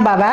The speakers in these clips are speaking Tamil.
বাবা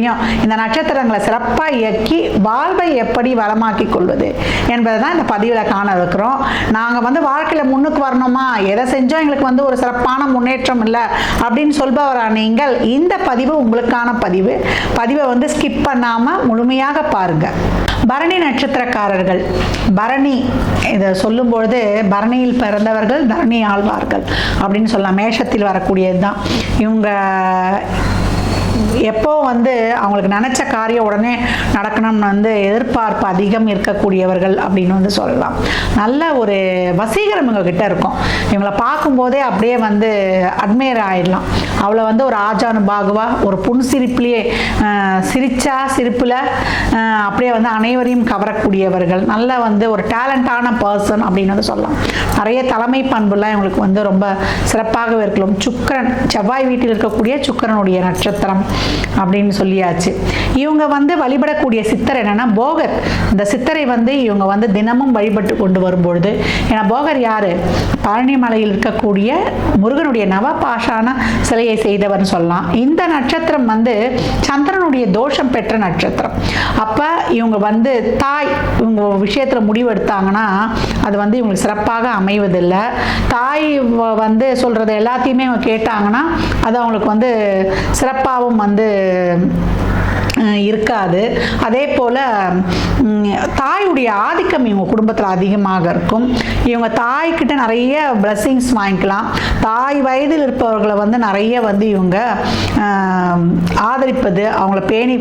தெரியும். இந்த நட்சத்திரங்களை சிறப்பாக இயக்கி வாழ்வை எப்படி வளமாக்கி கொள்வது என்பதை தான் இந்த பதிவில் காண இருக்கிறோம். நாங்கள் வந்து வாழ்க்கையில் முன்னுக்கு வரணுமா? எதை செஞ்சோம் எங்களுக்கு வந்து ஒரு சிறப்பான முன்னேற்றம் இல்லை? அப்படின்னு சொல்பவரா நீங்கள் இந்த பதிவு உங்களுக்கான பதிவு. பதிவை வந்து ஸ்கிப் பண்ணாமல் முழுமையாக பாருங்கள் பரணி நட்சத்திரக்காரர்கள் பரணி இதை சொல்லும்பொழுது பரணியில் பிறந்தவர்கள் தரணி ஆழ்வார்கள் அப்படின்னு சொல்லலாம். மேஷத்தில் வரக்கூடியது தான் இவங்க எப்போ வந்து அவங்களுக்கு நினச்ச காரியம் உடனே நடக்கணும்னு வந்து எதிர்பார்ப்பு அதிகம் இருக்கக்கூடியவர்கள் அப்படின்னு வந்து சொல்லலாம். நல்ல ஒரு வசீகரம் இவங்க கிட்ட இருக்கும். இவங்களை பார்க்கும்போதே அப்படியே வந்து அட்மையர் ஆயிடலாம். அவளை வந்து ஒரு ஆஜானு பாகுவா ஒரு புன்சிரிப்புலேயே சிரிப்புலேயே சிரிச்சா சிரிப்பில் அப்படியே வந்து அனைவரையும் கவரக்கூடியவர்கள். நல்ல வந்து ஒரு டேலண்டான பர்சன் அப்படின்னு வந்து சொல்லலாம். நிறைய தலைமை பண்புலாம் இவங்களுக்கு வந்து ரொம்ப சிறப்பாகவே இருக்கலாம். சுக்கரன் செவ்வாய் வீட்டில் இருக்கக்கூடிய சுக்கிரனுடைய நட்சத்திரம். அப்படின்னு சொல்லியாச்சு. இவங்க வந்து வழிபடக்கூடிய சித்தர் என்னன்னா போகர். இந்த சித்தரை வந்து இவங்க வந்து தினமும் வழிபட்டு கொண்டு வரும்பொழுது ஏன்னா போகர் யார்? பழனிமலையில் இருக்கக்கூடிய முருகனுடைய நவபாஷான சிலையை செய்தவர்னு சொல்லலாம். இந்த நட்சத்திரம் வந்து சந்திரனுடைய தோஷம் பெற்ற நட்சத்திரம். அப்போ இவங்க வந்து தாய் இவங்க விஷயத்தில் முடிவெடுத்தாங்கன்னா அது வந்து இவங்களுக்கு சிறப்பாக அமைவதில்லை. தாய் வந்து சொல்கிறது எல்லாத்தையுமே இவங்க கேட்டாங்கன்னா அது அவங்களுக்கு வந்து சிறப்பாகவும் வந்து வந்து இருக்காது. அதே போல் தாயுடைய ஆதிக்கம் இவங்க குடும்பத்தில் அதிகமாக இருக்கும். இவங்க தாய்கிட்ட நிறைய பிளஸ்ஸிங்ஸ் வாங்கிக்கலாம். தாய் வயதில் இருப்பவர்களை வந்து நிறைய வந்து இவங்க ஆதரிப்பது அவங்கள பேணி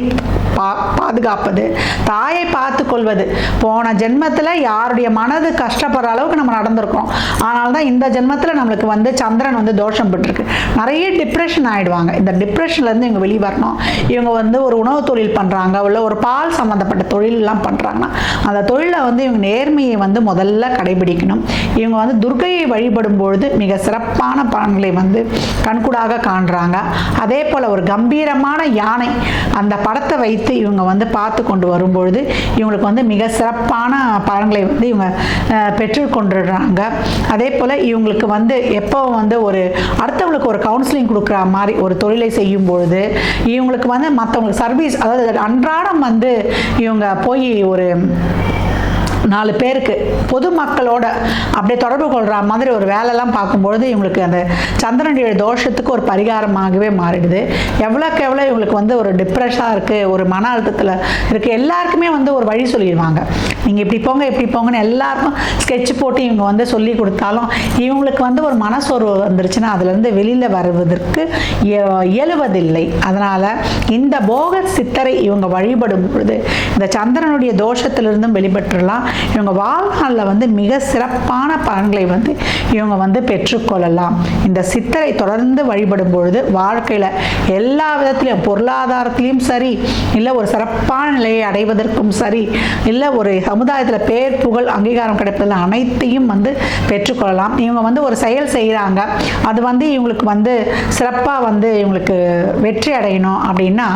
பா பாதுகாப்பது தாயை பார்த்து கொள்வது போன ஜென்மத்தில் யாருடைய மனது கஷ்டப்படுற அளவுக்கு நம்ம நடந்திருக்கோம் ஆனால் தான் இந்த ஜென்மத்தில் நம்மளுக்கு வந்து சந்திரன் வந்து தோஷம் பெற்றிருக்கு. நிறைய டிப்ரெஷன் ஆகிடுவாங்க இந்த டிப்ரெஷன்லேருந்து இவங்க வெளியே வரணும். இவங்க வந்து ஒரு உணவு தொழில் பண்ணுறாங்க உள்ள ஒரு பால் சம்மந்தப்பட்ட தொழிலெலாம் பண்ணுறாங்கன்னா அந்த தொழிலை வந்து இவங்க நேர்மையை வந்து முதல்ல கடைபிடிக்கணும். இவங்க வந்து துர்கையை வழிபடும் பொழுது மிக சிறப்பான பலன்களை வந்து கண்கூடாக காண்றாங்க. அதே போல் ஒரு கம்பீரமான யானை அந்த படத்தை வைத்து இவங்க வந்து பார்த்து கொண்டு வரும்பொழுது இவங்களுக்கு வந்து மிக சிறப்பான பலன்களை வந்து இவங்க பெற்றுக்கொண்டுடுறாங்க அதே போல் இவங்களுக்கு வந்து எப்போ வந்து ஒரு அடுத்தவங்களுக்கு ஒரு கவுன்சிலிங் கொடுக்குற மாதிரி ஒரு தொழிலை செய்யும் பொழுது இவங்களுக்கு வந்து மற்றவங்களுக்கு சர்வீஸ் அதாவது அன்றாடம் வந்து இவங்க போய் ஒரு நாலு பேருக்கு பொதுமக்களோட அப்படியே தொடர்பு கொள்கிற மாதிரி ஒரு வேலைலாம் பார்க்கும்பொழுது இவங்களுக்கு அந்த சந்திரனுடைய தோஷத்துக்கு ஒரு பரிகாரமாகவே மாறிடுது. எவ்வளோக்கு எவ்வளோ இவங்களுக்கு வந்து ஒரு டிப்ரெஷனாக இருக்குது ஒரு மன அழுத்தத்தில் இருக்குது எல்லாருக்குமே வந்து ஒரு வழி சொல்லிடுவாங்க. நீங்கள் இப்படி போங்க இப்படி போங்கன்னு எல்லாருக்கும் ஸ்கெட்ச் போட்டு இவங்க வந்து சொல்லி கொடுத்தாலும் இவங்களுக்கு வந்து ஒரு மனசோர்வு வந்துருச்சுன்னா அதுலேருந்து வெளியில் வருவதற்கு இய- இயலுவதில்லை. அதனால் இந்த போக சித்தரை இவங்க வழிபடும் பொழுது இந்த சந்திரனுடைய தோஷத்திலிருந்தும் வெளிப்பட்டுறலாம் இவங்க வாழ்நாளில் வந்து மிக சிறப்பான பலன்களை வந்து இவங்க வந்து பெற்றுக்கொள்ளலாம். இந்த சித்தரை தொடர்ந்து வழிபடும் பொழுது வாழ்க்கையில் எல்லா விதத்திலையும் பொருளாதாரத்திலையும் சரி இல்லை ஒரு சிறப்பான நிலையை அடைவதற்கும் சரி இல்லை ஒரு சமுதாயத்தில் பேர் புகழ் அங்கீகாரம் கிடைப்பதில் அனைத்தையும் வந்து பெற்றுக்கொள்ளலாம். இவங்க வந்து ஒரு செயல் செய்கிறாங்க அது வந்து இவங்களுக்கு வந்து சிறப்பாக வந்து இவங்களுக்கு வெற்றி அடையணும் அப்படின்னா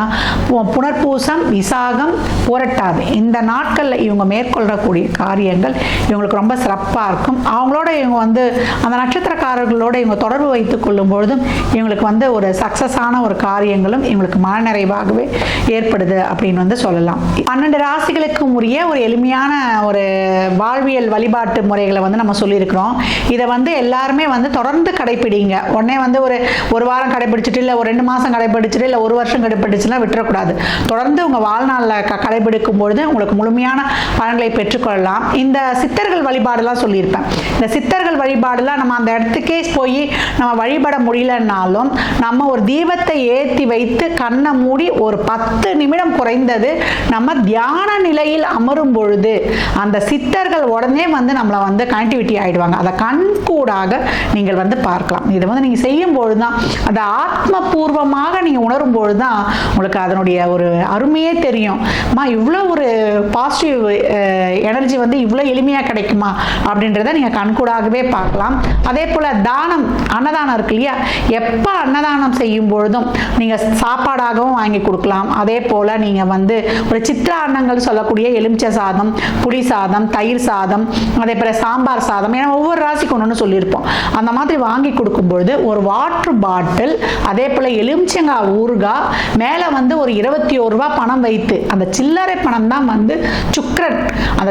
புனர்பூசம் விசாகம் புரட்டாது இந்த நாட்களில் இவங்க மேற்கொள்ளக்கூடிய காரியங்கள் இவங்களுக்கு ரொம்ப சிறப்பாக இருக்கும். அவங்களோட இவங்க வந்து அந்த நட்சத்திரக்காரர்களோட இவங்க தொடர்பு வைத்துக் கொள்ளும் பொழுதும் இவங்களுக்கு வந்து ஒரு சக்ஸஸான ஒரு காரியங்களும் இவங்களுக்கு மனநிறைவாகவே ஏற்படுது அப்படின்னு வந்து சொல்லலாம். பன்னெண்டு ராசிகளுக்கும் உரிய ஒரு எளிமையான ஒரு வாழ்வியல் வழிபாட்டு முறைகளை வந்து நம்ம சொல்லியிருக்கிறோம். இதை வந்து எல்லாருமே வந்து தொடர்ந்து கடைப்பிடிங்க. உடனே வந்து ஒரு ஒரு வாரம் கடைப்பிடிச்சிட்டு இல்லை ஒரு ரெண்டு மாதம் கடைப்பிடிச்சிட்டு இல்லை ஒரு வருஷம் கடைப்பிடிச்சுலாம் விட்டுறக்கூடாது. தொடர்ந்து உங்கள் வாழ்நாளில் க கடைபிடிக்கும் பொழுது உங்களுக்கு முழுமையான பலன்களை பெற்றுக்கொள்ளலாம். சொல்லலாம். இந்த சித்தர்கள் வழிபாடுலாம் சொல்லியிருப்பேன். இந்த சித்தர்கள் வழிபாடுலாம் நம்ம அந்த இடத்துக்கே போய் நம்ம வழிபட முடியலன்னாலும் நம்ம ஒரு தீபத்தை ஏற்றி வைத்து கண்ணை மூடி ஒரு பத்து நிமிடம் குறைந்தது நம்ம தியான நிலையில் அமரும் பொழுது அந்த சித்தர்கள் உடனே வந்து நம்மளை வந்து கனெக்டிவிட்டி ஆயிடுவாங்க. அதை கண்கூடாக நீங்கள் வந்து பார்க்கலாம். இதை வந்து நீங்கள் செய்யும் பொழுது தான் அதை ஆத்மபூர்வமாக நீங்கள் உணரும் பொழுது தான் உங்களுக்கு அதனுடைய ஒரு அருமையே தெரியும். அம்மா இவ்வளோ ஒரு பாசிட்டிவ் எனர்ஜி வந்து இவ்வளோ எளிமையாக கிடைக்குமா அப்படின்றத நீங்கள் கண்கூடாகவே பார்க்கலாம். அதே போல் தானம் அன்னதானம் இருக்கு இல்லையா? எப்போ அன்னதானம் செய்யும் பொழுதும் நீங்கள் சாப்பாடாகவும் வாங்கி கொடுக்கலாம். அதே போல் நீங்கள் வந்து ஒரு சித்திர அன்னங்கள் சொல்லக்கூடிய எலுமிச்சை சாதம் புளி சாதம் தயிர் சாதம் அதே போல் சாம்பார் சாதம் ஏன்னா ஒவ்வொரு ராசிக்கு ஒன்று சொல்லியிருப்போம். அந்த மாதிரி வாங்கி கொடுக்கும்பொழுது ஒரு வாட்டர் பாட்டில் அதே போல் எலுமிச்சங்காய் ஊறுகாய் மேலே வந்து ஒரு இருபத்தி ஒரு ரூபா பணம் வைத்து அந்த சில்லறை பணம் தான் வந்து சுக்ரன் அந்த